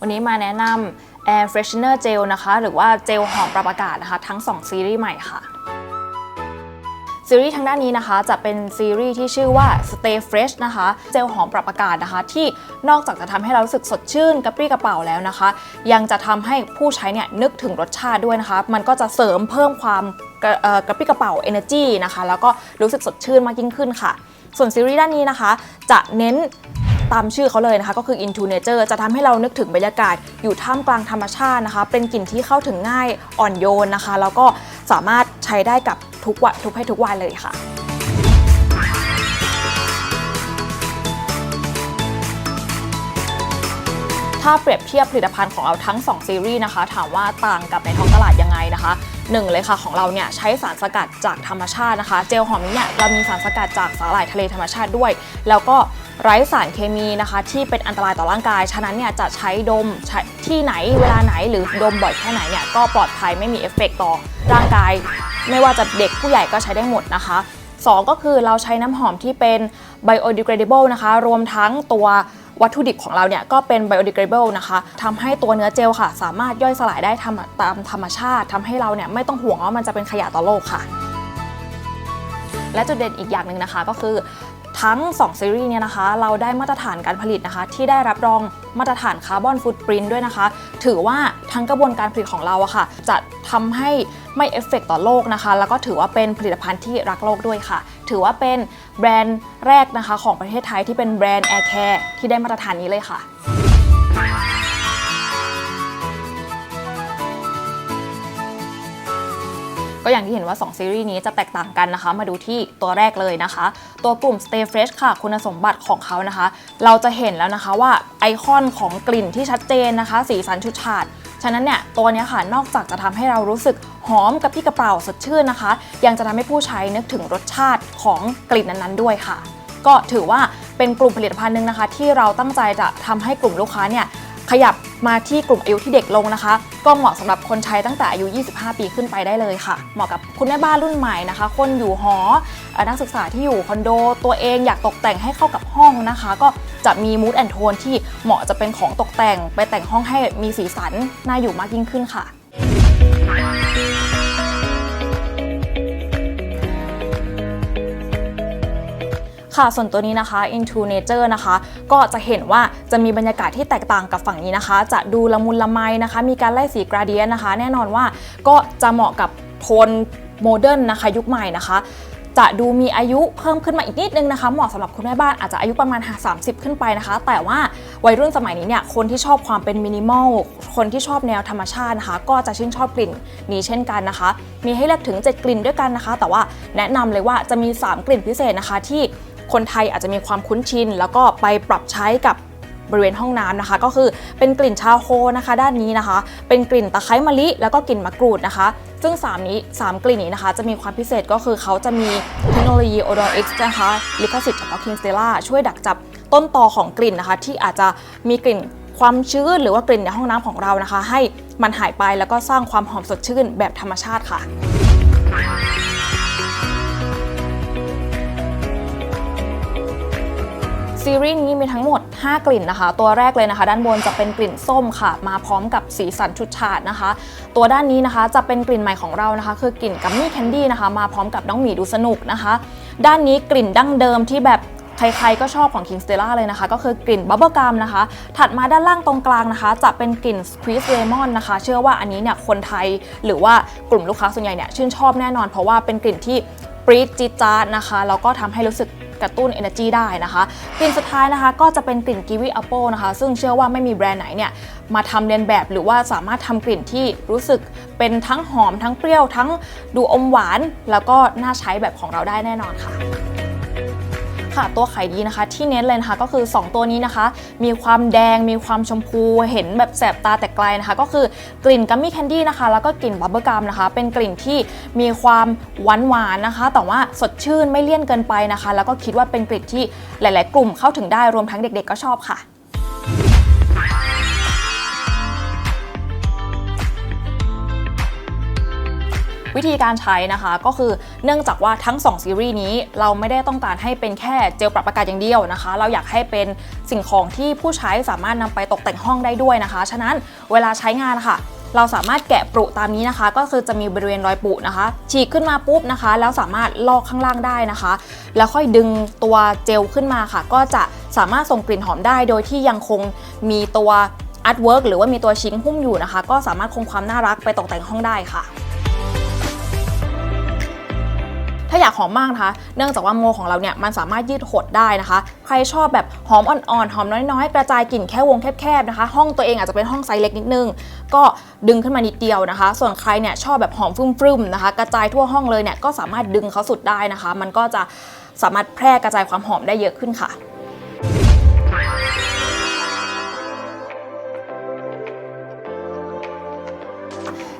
วันนี้มาแนะนำ Air Freshener Gel นะคะ หรือว่าเจลหอมปรับอากาศนะคะ ทั้ง 2 ซีรีส์ใหม่ค่ะ ซีรีส์ทางด้านนี้นะคะ จะเป็นซีรีส์ที่ชื่อว่า Stay Fresh นะคะ เจลหอมปรับอากาศนะคะ ที่นอกจากจะทำให้เรารู้สึกสดชื่นกระปรี้กระเป๋าแล้วนะคะ ยังจะทำให้ผู้ใช้เนี่ยนึกถึงรสชาติด้วยนะคะ มันก็จะเสริมเพิ่มความกระกระปรี้กระเป๋า energy นะคะ แล้วก็รู้สึกสดชื่นมากยิ่งขึ้นค่ะ ส่วนซีรีส์ด้านนี้นะคะ จะเน้น ตามชื่อเขาเลยนะคะ ก็คือ Into Nature จะทำให้เรานึกถึงบรรยากาศอยู่ท่ามกลางธรรมชาตินะคะ เป็นกลิ่นที่เข้าถึงง่ายอ่อนโยนนะคะ แล้วก็สามารถใช้ได้กับทุกวันทุกเพศทุกวัยเลยค่ะถ้าเปรียบเทียบผลิตภัณฑ์ของเราทั้ง 2 ซีรีส์นะคะ ถามว่าต่างกับในท้องตลาดยังไงนะคะหนึ่งเลยค่ะของเราเนี่ยใช้สารสกัดจากธรรมชาตินะคะ เจลหอมนี้เนี่ยเรามีสารสกัดจากสาหร่ายทะเลธรรมชาติด้วย แล้วก็ ไร้สารเคมีนะคะที่เป็นอันตรายต่อร่างกาย ฉะนั้นเนี่ยจะใช้ดมชที่ไหนเวลาไหนหรือดมบ่อยแค่ไหนเนี่ยก็ปลอดภัยไม่มีเอฟเฟกต์ต่อร่างกาย ไม่ว่าจะเด็กผู้ใหญ่ก็ใช้ได้หมดนะคะ 2 ก็คือเราใช้น้ำหอมที่เป็น biodegradable นะคะ รวมทั้งตัววัตถุดิบของเราเนี่ยก็เป็น biodegradable นะคะทำให้ตัวเนื้อเจลค่ะ สามารถย่อยสลายได้ตามธรรมชาติทำให้เราเนี่ยไม่ต้องห่วงว่ามันจะเป็นขยะต่อโลกค่ะและจุดเด่นอีกอย่างหนึ่งนะคะก็คือ ทั้ง 2 ซีรีส์เนี่ยนะคะ เราได้มาตรฐานการผลิตนะคะ ที่ได้รับรองมาตรฐานคาร์บอนฟุตปรินด้วยนะคะ ถือว่าทั้งกระบวนการผลิตของเราอะค่ะ จะทำให้ไม่เอฟเฟกต่อโลกนะคะ แล้วก็ถือว่าเป็นผลิตภัณฑ์ที่รักโลกด้วยค่ะ ถือว่าเป็นแบรนด์แรกนะคะของประเทศไทยที่เป็นแบรนด์แอร์แคร์ที่ได้มาตรฐานนี้เลยค่ะ ก็อย่างที่เห็นว่า 2 ซีรีส์นี้จะแตกต่างกันนะคะ มาดูที่ตัวแรกเลยนะคะ ตัวกลุ่ม Stay Fresh ค่ะ คุณสมบัติของเขานะคะ เราจะเห็นแล้วนะคะว่าไอคอนของกลิ่นที่ชัดเจนนะคะ สีสันชุดฉาดฉะนั้นเนี่ยตัวนี้ค่ะนอกจากจะทำให้เรารู้สึกหอมกับพี่กระเป๋าสดชื่นนะคะ ยังจะทำให้ผู้ใช้นึกถึงรสชาติของกลิ่นนั้นๆด้วยค่ะ ก็ถือว่าเป็นกลุ่มผลิตภัณฑ์หนึ่งนะคะ ที่เราตั้งใจจะทำให้กลุ่มลูกค้าเนี่ย ขยับมาที่กลุ่มอายุที่เด็กลงนะคะ ก็เหมาะสำหรับคนใช้ตั้งแต่อายุ 25 ปีขึ้นไปได้เลยค่ะ เหมาะกับคุณแม่บ้านรุ่นใหม่นะคะ คนอยู่หอเอ่อนักศึกษาที่อยู่คอนโด ตัวเองอยากตกแต่งให้เข้ากับห้องนะคะ ก็จะมีมูดแอนโทนที่เหมาะจะเป็นของตกแต่ง ไปแต่งห้องให้มีสีสันน่าอยู่มากยิ่งขึ้นค่ะ ค่ะ ส่วนตัวนี้นะคะ Into Nature นะคะ ก็จะเห็นว่าจะมีบรรยากาศที่แตกต่างกับฝั่งนี้นะคะ จะดูละมุนละไมนะคะ มีการไล่สีกราเดียนนะคะ แน่นอนว่าก็จะเหมาะกับโทนโมเดิร์นนะคะ ยุคใหม่นะคะจะดูมีอายุเพิ่มขึ้นมาอีกนิดนึงนะคะ เหมาะสำหรับคุณแม่บ้านอาจจะอายุประมาณ 30 ขึ้นไปนะคะ แต่ว่าวัยรุ่นสมัยนี้เนี่ยคนที่ชอบความเป็นมินิมอลคนที่ชอบแนวธรรมชาตินะคะ ก็จะชื่นชอบกลิ่นนี้เช่นกันนะคะ มีให้เลือกถึง 7 กลิ่นด้วยกันนะคะ แต่ว่าแนะนำเลยว่าจะมี 3 กลิ่นพิเศษนะคะที่ คนไทยอาจจะมีความคุ้นชิน แล้วก็ไปปรับใช้กับบริเวณห้องน้ำนะคะ ก็คือเป็นกลิ่นชาโคนะคะ ด้านนี้นะคะ เป็นกลิ่นตะไคร้มะลิ แล้วก็กลิ่นมะกรูดนะคะ ซึ่ง 3 นี้ 3 กลิ่นนี้นะคะ จะมีความพิเศษก็คือเขาจะมีเทคโนโลยี Odor X นะคะลิขสิทธิ์จาก King Stella ช่วยดักจับต้นตอของกลิ่นนะคะ ที่อาจจะมีกลิ่นความชื้นหรือว่ากลิ่นในห้องน้ำของเรานะคะ ให้มันหายไปแล้วก็สร้างความหอมสดชื่นแบบธรรมชาติค่ะ ซีรีส์นี้มีทั้งหมด 5 กลิ่นนะคะ ตัวแรกเลยนะคะ ด้านบนจะเป็นกลิ่นส้มค่ะ มาพร้อมกับสีสันชุดฉาดนะคะ ตัวด้านนี้นะคะจะเป็นกลิ่นใหม่ของเรานะคะ คือกลิ่นกัมมี่แคนดี้นะคะ มาพร้อมกับน้องหมีดูสนุกนะคะ ด้านนี้กลิ่นดั้งเดิมที่แบบใครๆก็ชอบของ King Stella เลยนะคะ ก็คือกลิ่นบับเบิลกัมนะคะ ถัดมาด้านล่างตรงกลางนะคะ จะเป็นกลิ่นสควีสเลมอนนะคะ เชื่อว่าอันนี้เนี่ยคนไทยหรือว่ากลุ่มลูกค้าส่วนใหญ่เนี่ยชื่นชอบแน่นอน เพราะว่าเป็นกลิ่นที่ปรี๊ดจี๊ดจ๊าดนะคะแล้วก็ทำให้รู้สึก กระตุ้น energy ได้นะคะกลิ่นสุดท้ายนะคะก็จะเป็นกลิ่นกีวีแอปเปิลนะคะ ซึ่งเชื่อว่าไม่มีแบรนด์ไหนเนี่ยมาทำเลียนแบบหรือว่าสามารถทำกลิ่นที่รู้สึกเป็นทั้งหอมทั้งเปรี้ยวทั้งดูอมหวาน แล้วก็น่าใช้แบบของเราได้แน่นอนค่ะ ค่ะ ตัวไข่ดีนะคะ ที่เน้นเลยนะคะก็คือ 2 ตัวนี้นะคะ มีความแดงมีความชมพูเห็นแบบแสบตาแต่ไกลนะคะ ก็คือกลิ่นกัมมี่แคนดี้นะคะ แล้วก็กลิ่นบับเบิลกัมนะคะ เป็นกลิ่นที่มีความหวานหวานนะคะ แต่ว่าสดชื่นไม่เลี่ยนเกินไปนะคะ แล้วก็คิดว่าเป็นกลิ่นที่หลาย ๆ กลุ่มเข้าถึงได้รวมทั้งเด็ก ๆ ก็ชอบค่ะ วิธีการใช้นะคะก็คือเนื่องจากว่าทั้ง 2 ซีรีส์นี้เราไม่ได้ต้องการให้เป็นแค่เจลปรับอากาศอย่างเดียวนะคะ เราอยากให้เป็นสิ่งของที่ผู้ใช้สามารถนำไปตกแต่งห้องได้ด้วยนะคะ ฉะนั้นเวลาใช้งานนะคะเราสามารถแกะปรุตามนี้นะคะ ก็คือจะมีบริเวณรอยปุนะคะ ฉีกขึ้นมาปุ๊บนะคะ แล้วสามารถลอกข้างล่างได้นะคะ แล้วค่อยดึงตัวเจลขึ้นมาค่ะ ก็จะสามารถส่งกลิ่นหอมได้ โดยที่ยังคงมีตัวอาร์ตเวิร์กหรือว่ามีตัวชิงหุ้มอยู่นะคะ ก็สามารถคงความน่ารักไปตกแต่งห้องได้ค่ะาอยากหอมมากนะคะ เนื่องจากว่าโมของเราเนี่ยมันสามารถยืดหดได้นะคะ ใครชอบแบบหอมอ่อนๆหอมน้อยๆ กระจายกลิ่นแค่วงแคบๆนะคะ ห้องตัวเองอาจจะเป็นห้องไซส์เล็กนิดนึง ก็ดึงขึ้นมานิดเดียวนะคะ ส่วนใครเนี่ยชอบแบบหอมฟรึ้มๆนะคะ กระจายทั่วห้องเลยเนี่ยก็สามารถดึงเขาสุดได้นะคะ มันก็จะสามารถแพร่กระจายความหอมได้เยอะขึ้นค่ะ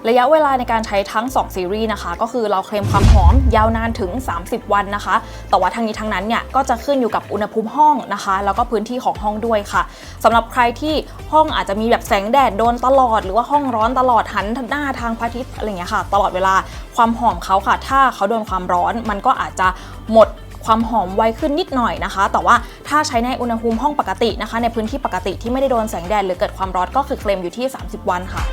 ระยะเวลาในการใช้ทั้ง 2 ซีรีส์นะคะ ก็คือเราเคลมความหอมยาวนานถึง 30 วันนะคะ แต่ว่าทั้งนี้ทั้งนั้นเนี่ยก็จะขึ้นอยู่กับอุณหภูมิห้องนะคะ แล้วก็พื้นที่ของห้องด้วยค่ะสำหรับใครที่ห้องอาจจะมีแบบแสงแดดโดนตลอด หรือว่าห้องร้อนตลอดหันหน้าทางพระอาทิตย์อะไรเงี้ยค่ะ ตลอดเวลาความหอมเขาค่ะ ถ้าเขาโดนความร้อน มันก็อาจจะหมดความหอมไวขึ้นนิดหน่อยนะคะ แต่ว่าถ้าใช้ในอุณหภูมิห้องปกตินะคะ ในพื้นที่ปกติที่ไม่ได้โดนแสงแดดหรือเกิดความร้อนก็คือเคลมอยู่ที่ 30 วันค่ะ